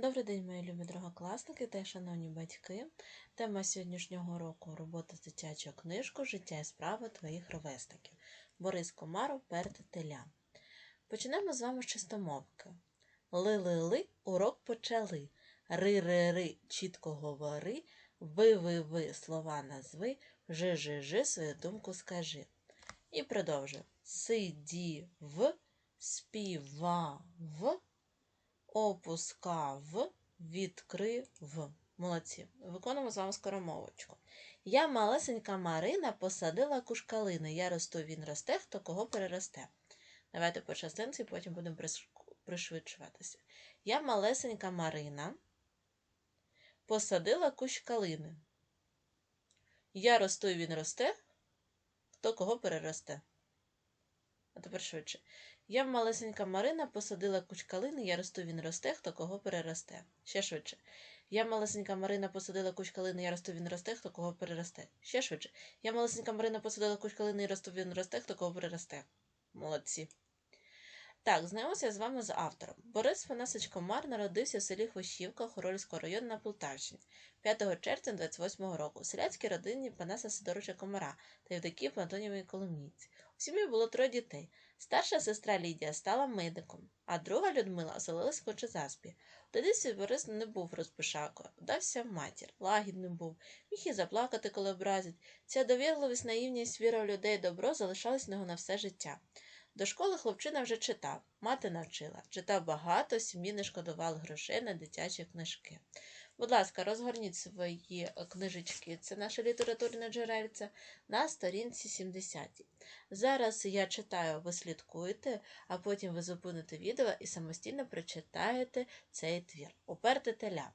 Добрий день, мої любі другокласники та шановні батьки. Тема сьогоднішнього уроку робота з дитячою книжкою Життя і справи твоїх ровесників. Борис Комаров Перти теля. Почнемо з вами з чистомовки. Ли-ли-ли, урок почали. Ри-ри-ри, чітко говори, ви-ви-ви, слова назви, жи-жи-жи, свою думку скажи. І продовжуємо. Сидів, співав, опускав, відкрив. Молодці. Виконуємо з вами скоромовочку. Я малесенька Марина посадила кушкалини. Я росту, він росте, хто кого переросте. Давайте по частинці, потім будемо пришвидшуватися. Я малесенька Марина посадила кущ калини. Я росту, він росте, хто кого переросте. А тепер швидше. Я малесенька Марина посадила куч калини, я росту, він росте, хто кого переросте. Ще швидше. Я малесенька Марина посадила куч калини, я росту, він росте, хто кого переросте. Ще швидше. Я малесенька Марина посадила куч калини, я росту, він росте, хто кого переросте. Молодці. Так, знайомимося з вами з автором. Борис Фанасович Комар народився в селі Хвощівка Хорольського району на Полтавщині 5 червня 28 року у селянській родині Панаса Сидоровича Комара та Євдокії Антонівої Коломійці. У сім'ї було троє дітей. Старша сестра Лідія стала медиком, а друга Людмила оселилась в Кочезаспі. Дитинстві Борис не був розпишакою, вдався в матір, лагідним був, міг і заплакати, коли образять. Ця довірливість, наївність, віра в людей добро залишались в нього на все життя. До школи хлопчина вже читав, мати навчила. Читав багато, сім'ї не шкодували грошей на дитячі книжки. Будь ласка, розгорніть свої е, книжечки, це наше літературне джерельце, на сторінці 70. Зараз я читаю, ви слідкуєте, а потім ви зупините відео і самостійно прочитаєте цей твір. Уперте теля.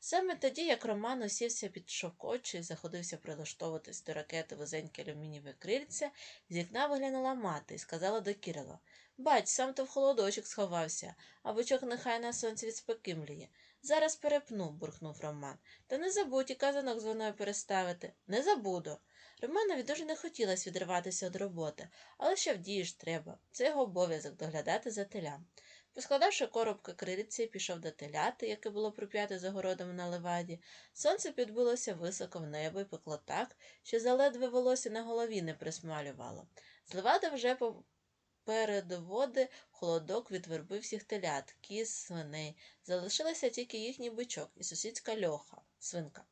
Саме тоді, як Роман усівся під шовкочі і заходився прилаштовуватись до ракети вузеньке алюмінієве крильця, з вікна виглянула мати і сказала до Кірила Бать, сам то в холодочок сховався, а бичок нехай на сонці від. Зараз перепну, буркнув Роман. Та не забудь і казанок з виною переставити. Не забуду. Романові дуже не хотілося відриватися від роботи, але що вдієш треба. Це його обов'язок доглядати за телям. Поскладавши коробки крилиці, пішов до теляти, яке було прип'яте за городом на леваді. Сонце підбилося високо в небо і пекло так, що заледве волосся на голові не присмалювало. З левади вже поперед води холодок від верби всіх телят, кіз, свиней. Залишилися тільки їхній бичок і сусідська льоха, свинка.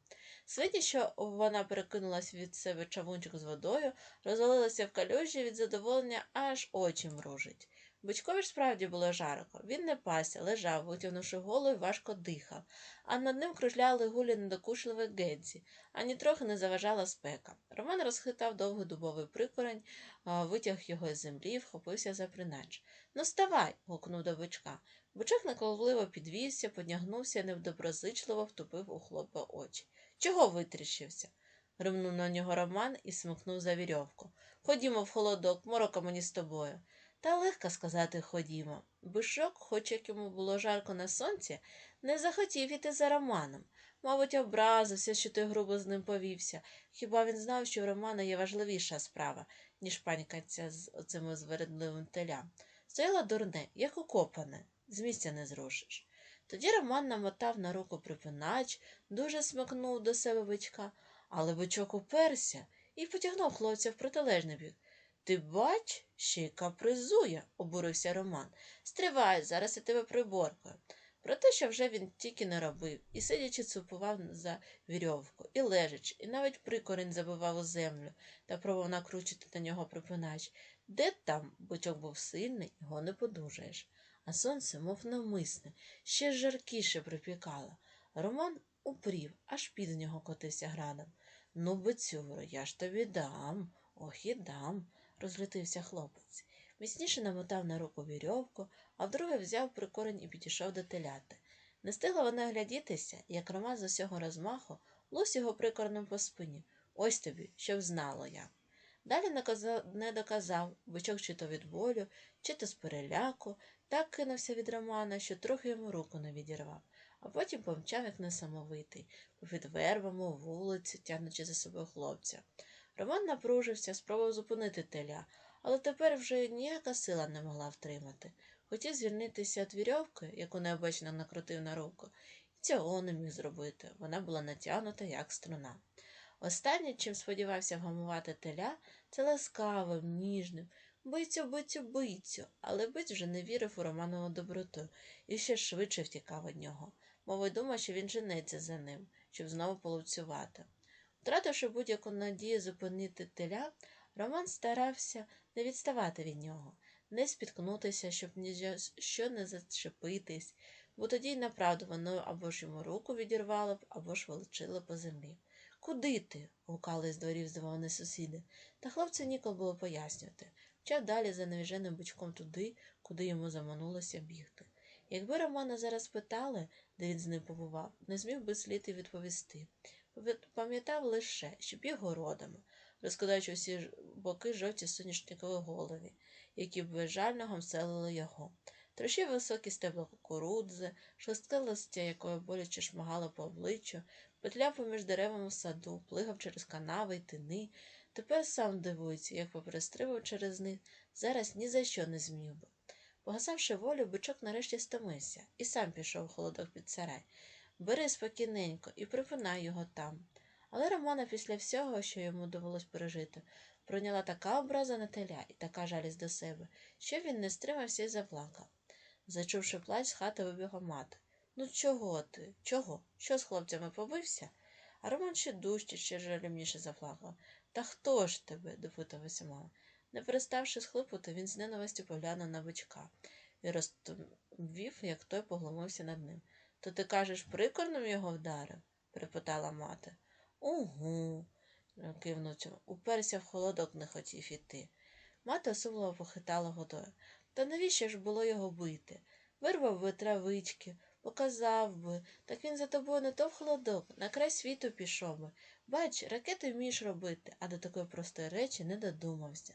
Свині, що вона перекинулась від себе чавунчик з водою, розвалилася в калюжі від задоволення, аж очі мружить. Бичкові ж справді було жарко. Він не пася, лежав, витягнувши голову і важко дихав, а над ним кружляли гулі недокушливі генці, ані трохи не заважала спека. Роман розхитав довгий дубовий прикорень, витяг його з землі і вхопився за принач. Ну, ставай. гукнув до бичка. Бичок наколовливо підвівся, поднягнувся невдоброзичливо втупив у хлопа очі. Чого витріщився? гримнув на нього Роман і смикнув за вірьовку. Ходімо в холодок, морока мені з тобою. Та легко сказати ходімо. Бишок, хоч як йому було жарко на сонці, не захотів іти за Романом. Мабуть, образився, що той грубо з ним повівся. Хіба він знав, що в Романа є важливіша справа, ніж панькаться з оцим звередливим телям. Стояла дурне, як укопане, з місця не зрушиш. Тоді Роман намотав на руку припинач, дуже смикнув до себе бичка, але бичок уперся і потягнув хлопця в протилежний бік. Ти бач, ще й капризує, обурився Роман. Стривай, зараз я тебе приборкаю. Про те, що вже він тільки не робив, і сидячи цупував за вірьовку, і лежачи, і навіть прикорень забивав у землю та пробував накручити на нього припинач. Де там бичок був сильний, його не подужаєш. А сонце, мов навмисне, ще жаркіше припікало. Роман упрів, аж під нього котився градом. Ну, бицюро, я ж тобі дам, ох і дам розлютився хлопець. Міцніше намотав на руку вірьовку, а вдруге взяв прикорень і підійшов до теляти. Не встигла вона глядітися, як Роман з усього розмаху лось його прикорнем по спині. Ось тобі, щоб знало я. Далі не доказав, бичок чи то від болю, чи то з переляку, так кинувся від Романа, що трохи йому руку не відірвав, а потім помчав, як несамовитий, попід вербами, вулиці, тягнучи за собою хлопця. Роман напружився, спробував зупинити теля, але тепер вже ніяка сила не могла втримати. Хотів звільнитися від вірьовки, яку необачно накрутив на руку, і цього не міг зробити. Вона була натягнута, як струна. Останнє, чим сподівався вгамувати теля, це ласкавим, ніжним, бицю, бицю, бицю, але биць вже не вірив у Романову доброту і ще швидше втікав від нього, мовою думав, що він женеться за ним, щоб знову полуцювати. Втративши будь-яку надію зупинити теля, Роман старався не відставати від нього, не спіткнутися, щоб ні що не зачепитись, бо тоді й направду воно або ж йому руку відірвало б, або ж волочило по землі. Куди ти? гукали з дворів здивовані сусіди, та хлопцю ніколи було пояснювати. Мчав далі за навіженим бичком туди, куди йому заманулося бігти. Якби Романа зараз питали, де він з ним побував, не зміг би слід і відповісти. Пам'ятав лише, що біг городами, розкладаючи усі боки жовті соняшникові голові, які безжально гамселили його. Трощив високі стебла кукурудзи, шостке листя, якої боляче шмагало по обличчю, петляв поміж деревами в саду, плигав через канави й тини. Тепер сам дивується, як поперестрибав через них, зараз ні за що не зміг би. Погасавши волю, бичок нарешті стомився і сам пішов холодок під сарай. Бери спокійненько і припинай його там. Але Романа після всього, що йому довелось пережити, пройняла така образа на теля і така жалість до себе, що він не стримався і заплакав. Зачувши плач, з хати вибігла мати. Ну чого ти? Чого? Що з хлопцями побився? А Роман ще дужче, ще жалібніше заплакав. Та хто ж тебе? допитувався мама. Не переставши схлипати, він з ненавистю поглянув на бичка і розповів, як той поглумився над ним. То ти кажеш, прикорном його вдарив? перепитала мати. Угу, кивнув цьому. Уперся в холодок не хотів іти. Мати осумливо похитала годою. Та навіщо ж було його бити? Вирвав би травички, показав би, так він за тобою не то в холодок, на край світу пішов би. Бач, ракети вмієш робити, а до такої простої речі не додумався.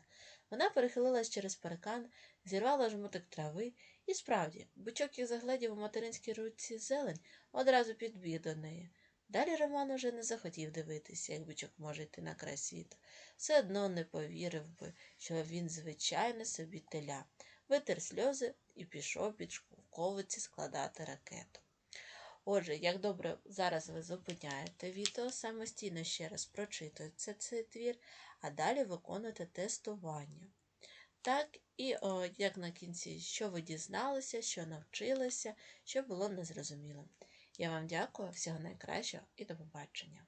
Вона перехилилась через паркан, зірвала жмутик трави, і справді, бичок, як загледів у материнській руці зелень, одразу підбіг до неї. Далі Роман уже не захотів дивитися, як бичок може йти на край світу. Все одно не повірив би, що він звичайне собі теля, витер сльози і пішов під шовковиці складати ракету. Отже, як добре зараз ви зупиняєте відео, самостійно ще раз прочитуєте цей твір, а далі виконуєте тестування. Так, і о, як на кінці, що ви дізналися, що навчилися, що було незрозуміло. Я вам дякую, всього найкращого і до побачення.